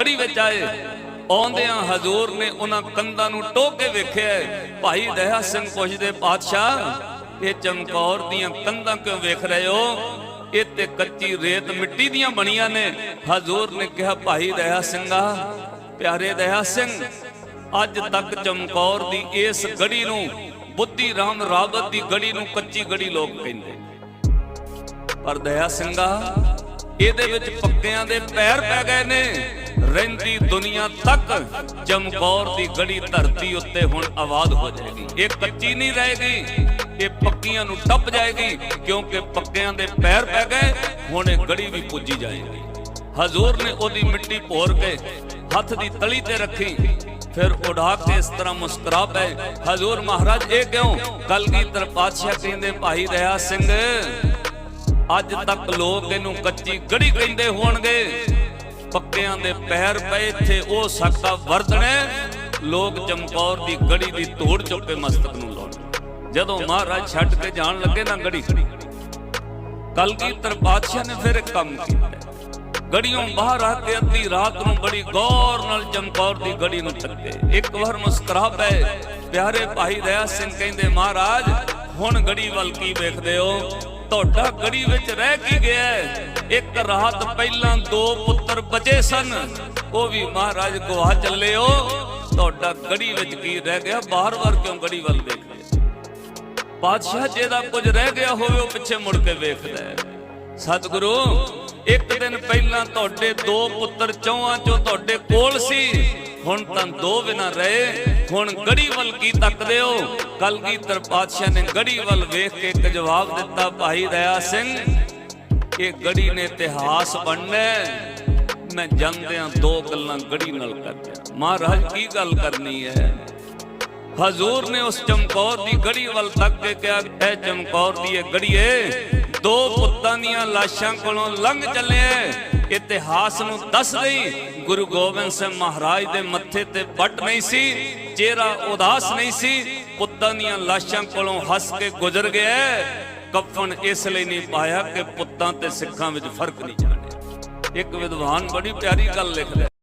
ਗੜੀ ਵਿੱਚ ਆਏ। ਆਉਂਦਿਆਂ ਹਜ਼ੂਰ ਨੇ ਉਹਨਾਂ ਕੰਧਾਂ ਨੂੰ ਟੋਕ ਕੇ ਵੇਖਿਆ, ਭਾਈ ਦਇਆ ਸਿੰਘ ਪੁੱਛਦੇ, ਪਾਤਸ਼ਾਹ, ਇਹ ਚਮਕੌਰ ਦੀਆਂ ਕੰਧਾਂ ਕਿਉਂ ਵੇਖ ਰਹੇ ਹੋ? ਇਹ ਤੇ ਕੱਚੀ ਰੇਤ ਮਿੱਟੀ ਦੀਆਂ ਬਣੀਆਂ ਨੇ। ਹਜ਼ੂਰ ਨੇ ਕਿਹਾ, ਭਾਈ ਦਇਆ ਸਿੰਘਾ, ਪਿਆਰੇ ਦਇਆ ਸਿੰਘ, ਅੱਜ ਤੱਕ ਚਮਕੌਰ ਦੀ ਇਸ ਗੜੀ ਨੂੰ ਬੁੱਧੀ ਰਾਮ ਰਾਵਤ ਦੀ ਗੜੀ ਨੂੰ ਕੱਚੀ ਗੜੀ ਲੋਕ ਕਹਿੰਦੇ ਪਰ ਦਇਆ ਸਿੰਘਾ ਇਹਦੇ ਵਿੱਚ ਪੱਕਿਆਂ ਦੇ ਪੈਰ ਪੈ ਗਏ ਨੇ। ਰਹਿੰਦੀ ਦੁਨੀਆ ਤੱਕ ਚਮਕੌਰ ਦੀ ਗੜੀ ਧਰਤੀ ਉੱਤੇ ਹੁਣ ਆਬਾਦ ਹੋ ਜਾਏਗੀ। ਇਹ ਕੱਚੀ ਨਹੀਂ ਰਹੇਗੀ, ਇਹ ਪੱਕੀਆਂ ਨੂੰ ਟੱਪ ਜਾਏਗੀ, ਕਿਉਂਕਿ ਪੱਕਿਆਂ ਦੇ ਪੈਰ ਪੈ ਗਏ, ਹੁਣ ਇਹ ਗੜੀ ਵੀ ਪੁੱਜੀ ਜਾਏਗੀ। ਹਜ਼ੂਰ ਨੇ ਉਹਦੀ ਮਿੱਟੀ ਭੋਰ ਕੇ ਹੱਥ ਦੀ ਤਲੀ ਤੇ ਰੱਖੀ, ਫਿਰ ਉਡਾ ਕੇ ਇਸ ਤਰ੍ਹਾਂ ਮੁਸਕਰਾ ਪਏ। ਹਜ਼ੂਰ ਮਹਾਰਾਜ, ਇਹ ਕਿਉਂ? ਕਲਗੀਧਰ ਪਾਤਸ਼ਾਹ ਕਹਿੰਦੇ, ਭਾਈ ਦਇਆ ਸਿੰਘ ਅੱਜ ਤੱਕ ਲੋਕ ਇਹਨੂੰ ਕੱਚੀ ਗੜੀ ਕਹਿੰਦੇ ਹੋਣਗੇ। ਪੱਕਿਆਂ ਦੇ ਪੈਰ ਪਏ ਇੱਥੇ, ਉਹ ਸਕਦਾ ਵਰਤਣੇ ਲੋਕ ਚਮਕੌਰ ਦੀ ਗੜੀ ਦੀ ਤੋੜ ਚੁੱਕ ਮਸਤਕ ਨੂੰ ਲਾਉਣ। ਜਦੋਂ ਮਹਾਰਾਜ ਛੱਡ ਕੇ ਜਾਣ ਲੱਗੇ ਨਾ ਗੜੀ ਕਲਗੀਧਰ ਬਾਦਸ਼ਾਹ ਨੇ ਫਿਰ ਇੱਕ ਕੰਮ ਕੀਤਾ। ਗੜੀਆਂ ਬਾਹਰ ਆ ਕੇ ਅੱਧੀ ਰਾਤ ਨੂੰ ਬੜੀ ਗੌਰ ਨਾਲ ਚਮਕੌਰ ਦੀ ਗੜੀ ਨੂੰ ਤੱਕੇ ਇੱਕ ਵਾਰ ਮੁਸਕਰਾ ਪਏ। ਪਿਆਰੇ ਭਾਈ ਦਇਆ ਸਿੰਘ ਕਹਿੰਦੇ, ਮਹਾਰਾਜ, ਹੁਣ ਗੜੀ ਵੱਲ ਕੀ ਵੇਖਦੇ ਹੋ? ਤੁਹਾਡਾ ਗੜੀ ਵਿੱਚ ਰਹਿ ਕੀ ਗਿਆ ਇੱਕ ਰਾਤ ਪਹਿਲਾਂ ਦੋ ਪੁੱਤਰ ਬਚੇ ਸਨ। ਉਹ ਵੀ ਮਹਾਰਾਜ ਗਵਾ ਚੱਲੇ ਹੋ ਤੁਹਾਡਾ ਗੜੀ ਵਿੱਚ ਕੀ ਰਹਿ ਗਿਆ? ਬਾਰ-ਬਾਰ ਕਿਉਂ ਗੜੀ ਵੱਲ ਦੇਖਦੇ ਬਾਦਸ਼ਾਹ ਜਿਹਦਾ ਕੁਝ ਰਹਿ ਗਿਆ ਹੋਵੇ, ਉਹ ਪਿੱਛੇ ਮੁੜ ਕੇ ਵੇਖਦਾ ਹੈ। ਸਤਿਗੁਰੂ, ਇੱਕ ਦਿਨ ਪਹਿਲਾਂ ਤੁਹਾਡੇ ਦੋ ਪੁੱਤਰ ਚੌਹਾਂ ਚੋਂ ਤੁਹਾਡੇ ਕੋਲ ਸੀ। ਹੁਣ ਤਾਂ ਦੋ ਬਿਨਾ ਰਹੇ, ਹੁਣ ਗੜੀ ਵੱਲ ਕੀ ਤੱਕਦੇ ਹੋ? ਕਲਗੀਧਰ ਪਾਤਸ਼ਾਹ ਨੇ ਗੜੀ ਵੱਲ ਵੇਖ ਕੇ ਇੱਕ ਜਵਾਬ ਦਿੱਤਾ, ਭਾਈ ਦਇਆ ਸਿੰਘ, ਇਹ ਗੜੀ ਨੇ ਇਤਿਹਾਸ ਬਣਨਾ। ਮੈਂ ਜਾਂਦਿਆਂ ਦੋ ਗੱਲਾਂ ਗੜੀ ਨਾਲ ਕਰਦਾ ਮਹਾਰਾਜ, ਕੀ ਗੱਲ ਕਰਨੀ ਹੈ? ਹਜ਼ੂਰ ਨੇ ਉਸ ਚਮਕੌਰ ਦੀ ਗੜੀ ਵੱਲ ਤੱਕ ਕੇ ਕਿਹਾ, ਇਹ ਚਮਕੌਰ ਦੀ ਇਹ ਗੜੀਏ ਦੋ ਪੁੱਤਾਂ ਦੀਆਂ ਲਾਸ਼ਾਂ ਕੋਲੋਂ ਲੰਘ ਚੱਲਿਆ ਇਤਿਹਾਸ ਨੂੰ ਦੱਸ ਦੇਈ, ਗੁਰੂ ਗੋਬਿੰਦ ਸਿੰਘ ਮਹਾਰਾਜ ਦੇ ਮੱਥੇ ਤੇ ਪੱਟ ਨਹੀਂ ਸੀ, ਚਿਹਰਾ ਉਦਾਸ ਨਹੀਂ ਸੀ, ਪੁੱਤਾਂ ਦੀਆਂ ਲਾਸ਼ਾਂ ਕੋਲੋਂ ਹੱਸ ਕੇ ਗੁਜ਼ਰ ਗਿਆ। ਕਫਨ ਇਸ ਲਈ ਨਹੀਂ ਪਾਇਆ ਕਿ ਪੁੱਤਾਂ ਤੇ ਸਿੱਖਾਂ ਵਿੱਚ ਫ਼ਰਕ ਨਹੀਂ ਜਾਣਿਆ ਇੱਕ ਵਿਦਵਾਨ ਬੜੀ ਪਿਆਰੀ ਗੱਲ ਲਿਖਦਾ